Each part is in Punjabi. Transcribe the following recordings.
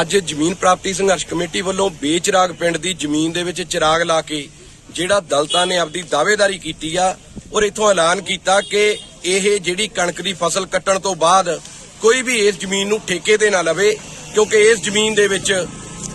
ਅੱਜ ਜ਼ਮੀਨ ਪ੍ਰਾਪਤੀ ਸੰਘਰਸ਼ ਕਮੇਟੀ ਵੱਲੋਂ ਬੇਚਰਾਗ ਪਿੰਡ ਦੀ ਜ਼ਮੀਨ ਦੇ ਵਿੱਚ ਚਿਰਾਗ ਲਾ ਕੇ ਜਿਹੜਾ ਦਲਤਾਂ ਨੇ ਆਪਦੀ ਦਾਅਵੇਦਾਰੀ ਕੀਤੀ ਆ ਔਰ ਇਥੋਂ ਐਲਾਨ ਕੀਤਾ ਕਿ ਇਹ ਜਿਹੜੀ ਕਣਕ ਦੀ ਫਸਲ ਕੱਟਣ ਤੋਂ ਬਾਅਦ ਕੋਈ ਵੀ ਇਸ ਜ਼ਮੀਨ ਨੂੰ ਠੇਕੇ ਤੇ ਨਾ ਲਵੇ, ਕਿਉਂਕਿ ਇਸ ਜ਼ਮੀਨ ਦੇ ਵਿੱਚ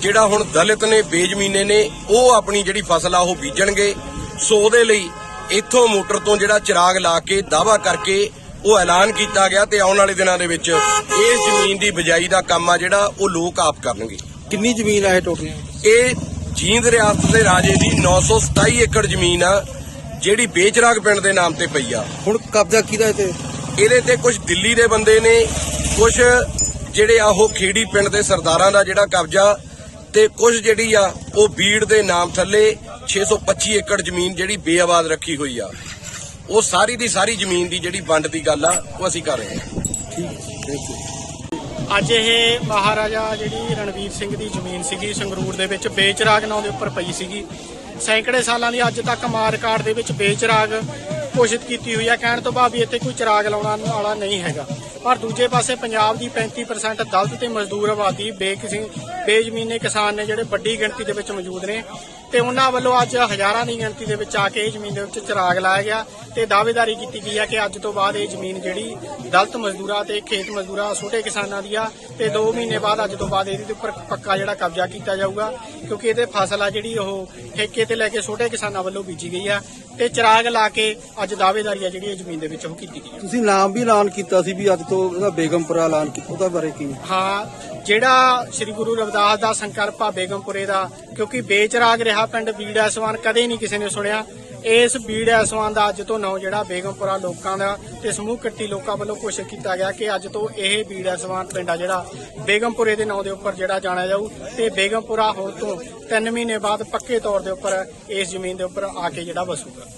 ਜਿਹੜਾ ਹੁਣ ਦਲਿਤ ਨੇ, ਬੇਜ਼ਮੀਨੇ ਨੇ, ਉਹ ਆਪਣੀ ਜਿਹੜੀ ਫਸਲ ਆ ਉਹ ਬੀਜਣਗੇ। ਸੋ ਉਹਦੇ ਲਈ ਇੱਥੋਂ ਮੋਟਰ ਤੋਂ ਜਿਹੜਾ ਚਿਰਾਗ ਲਾ ਕੇ ਦਾਵਾ ਕਰਕੇ ਉਹ ਐਲਾਨ ਕੀਤਾ ਗਿਆ ਤੇ ਆਉਣ ਵਾਲੇ ਦਿਨਾਂ ਦੇ ਵਿੱਚ ਇਸ ਜ਼ਮੀਨ ਦੀ ਬਿਜਾਈ ਦਾ ਕੰਮ ਆ ਜਿਹੜਾ ਉਹ ਲੋਕ ਆਪ ਕਰਨਗੇ। ਕਿੰਨੀ ਜ਼ਮੀਨ ਹੈ ਇਹ ਟੋਟਲ? ਇਹ ਜੀਂਦ ਰਿਆਸਤ ਦੇ ਰਾਜੇ ਦੀ 927 ਏਕੜ ਜ਼ਮੀਨ ਆ ਜਿਹੜੀ ਬੇਚਰਾਗ ਪਿੰਡ ਦੇ ਨਾਮ ਤੇ ਪਈ ਆ। ਹੁਣ ਕਬਜ਼ਾ ਕਿਹਦਾ ਤੇ ਇਹਦੇ ਤੇ ਕੁਝ ਦਿੱਲੀ ਦੇ ਬੰਦੇ ਨੇ ਕੁਝ ਜਿਹੜੇ ਆ ਉਹ ਖੇੜੀ ਪਿੰਡ ਦੇ ਸਰਦਾਰਾਂ ਦਾ ਜਿਹੜਾ ਕਬਜ਼ਾ ਤੇ ਕੁਝ ਜਿਹੜੀ ਆ ਉਹ ਬੀੜ ਦੇ ਨਾਮ ਥੱਲੇ 625 ਏਕੜ ਜ਼ਮੀਨ ਜਿਹੜੀ ਬੇਆਬਾਦ ਰੱਖੀ ਹੋਈ ਆ। ਉਹ ਸਾਰੀ ਦੀ ਸਾਰੀ ਜ਼ਮੀਨ ਦੀ ਜਿਹੜੀ ਵੰਡ ਦੀ ਗੱਲ ਆ, ਉਹ ਅਸੀਂ ਕਰ ਰਹੇ ਹਾਂ। ਅੱਜ ਇਹ ਮਹਾਰਾਜਾ ਜਿਹੜੀ ਰਣਵੀਰ ਸਿੰਘ ਦੀ ਜ਼ਮੀਨ ਸੀਗੀ ਸੰਗਰੂਰ ਦੇ ਵਿੱਚ, ਬੇਚਰਾਗ ਨਾਂ ਦੇ ਉੱਪਰ ਪਈ ਸੀਗੀ। ਸੈਂਕੜੇ ਸਾਲਾਂ ਦੀ ਅੱਜ ਤੱਕ ਮਾਰਕਾਟ ਦੇ ਵਿੱਚ ਬੇਚਰਾਗ ਘੋਸ਼ਿਤ ਕੀਤੀ ਹੋਈ ਹੈ ਕਹਿਣ ਤੋਂ ਭਾਵ ਵੀ ਇੱਥੇ ਕੋਈ ਚਿਰਾਗ ਲਾਉਣ ਵਾਲਾ ਨਹੀਂ ਹੈਗਾ। ਪਰ ਦੂਜੇ ਪਾਸੇ ਪੰਜਾਬ ਦੀ 35% ਦਲਤ ਤੇ ਮਜ਼ਦੂਰ ਆਬਾਦੀ ਬੇਕਿਸੀ, ਬੇਜ਼ਮੀਨੇ ਕਿਸਾਨ ਨੇ ਜਿਹੜੇ ਵੱਡੀ ਗਿਣਤੀ ਦੇ ਵਿੱਚ ਮੌਜੂਦ ਨੇ ਤੇ ਉਹਨਾਂ ਵੱਲੋਂ ਅੱਜ ਹਜ਼ਾਰਾਂ ਦੀ ਗਿਣਤੀ ਦੇ ਵਿੱਚ ਆ ਕੇ ਇਹ ਜ਼ਮੀਨ ਦੇ ਵਿੱਚ ਚਿਰਾਗ ਲਾਇਆ ਗਿਆ ਤੇ ਦਾਅਵੇਦਾਰੀ ਕੀਤੀ ਗਈ ਹੈ ਕਿ ਅੱਜ ਤੋਂ ਬਾਅਦ ਇਹ ਜ਼ਮੀਨ ਜਿਹੜੀ ਦਲਤ ਮਜ਼ਦੂਰਾਂ ਤੇ ਖੇਤ ਮਜ਼ਦੂਰਾਂ, ਛੋਟੇ ਕਿਸਾਨਾਂ ਦੀ ਆ ਤੇ 2 ਮਹੀਨੇ ਬਾਅਦ ਅੱਜ ਤੋਂ ਬਾਅਦ ਇਹਦੇ ਉੱਪਰ ਪੱਕਾ ਜਿਹੜਾ ਕਬਜ਼ਾ ਕੀਤਾ ਜਾਊਗਾ ਕਿਉਂਕਿ ਇਹਦੇ ਫਸਲ ਆ ਜਿਹੜੀ ਉਹ ਠੇਕੇ ਤੇ ਲੈ ਕੇ ਛੋਟੇ ਕਿਸਾਨਾਂ ਵੱਲੋਂ ਬੀਜੀ ਗਈ ਆ ਤੇ ਚਿਰਾਗ ਲਾ ਕੇ ਅੱਜ ਦਾਅਵੇਦਾਰੀ ਆ ਜਿਹੜੀ ਇਹ ਜ਼ਮੀਨ ਦੇ ਵਿੱਚ ਉਹ ਕੀਤੀ ਗਈ ਤੁਸੀਂ ਨਾਮ ਵੀ ਐਲਾਨ ਕੀਤਾ ਸੀ ਵੀ ਅੱਜ ਤੋਂ ਉਹਦਾ ਬੇਗਮਪੁਰਾ ਐਲਾਨ ਕੀਤਾ ਉਹਦਾ ਬਾਰੇ ਕੀ? ਹਾਂ ਜਿਹੜਾ ਸ੍ਰੀ ਗੁਰੂ ਰਵਿਦਾਸ ਦਾ ਸੰਕਲਪ ਆ ਬੇਗਮਪੁਰੇ ਦਾ ਕਿਉਂਕਿ ਬੇਚਰਾਗ ਰਿਹਾ ਪਿੰਡ ਬੀੜਾ ਸਵਾਨ ਕਦੇ ਨਹੀਂ ਕਿਸੇ ਨੇ ਸੁਣਿਆ। ਇਸ ਬੀੜ ਐਸਵਾਨ ਦਾ ਅੱਜ ਤੋਂ ਨਾਂ ਜਿਹੜਾ ਬੇਗਮਪੁਰਾ ਲੋਕਾਂ ਦਾ ਤੇ ਸਮੂਹ ਕੱਟੀ ਲੋਕਾਂ ਵੱਲੋਂ ਘੋਸ਼ਿਤ ਕੀਤਾ ਗਿਆ ਕਿ ਅੱਜ ਤੋਂ ਇਹ ਬੀੜ ਐਸਵਾਨ ਪਿੰਡ ਆ ਜਿਹੜਾ ਬੇਗਮਪੁਰੇ ਦੇ ਨਾਂ ਦੇ ਉੱਪਰ ਜਿਹੜਾ ਜਾਣਿਆ ਜਾਊ ਤੇ ਬੇਗਮਪੁਰਾ ਹੁਣ ਤੋਂ 3 ਮਹੀਨੇ ਬਾਅਦ ਪੱਕੇ ਤੌਰ ਦੇ ਉੱਪਰ ਇਸ ਜ਼ਮੀਨ ਦੇ ਉੱਪਰ ਆ ਕੇ ਜਿਹੜਾ ਵਸੂਗਾ।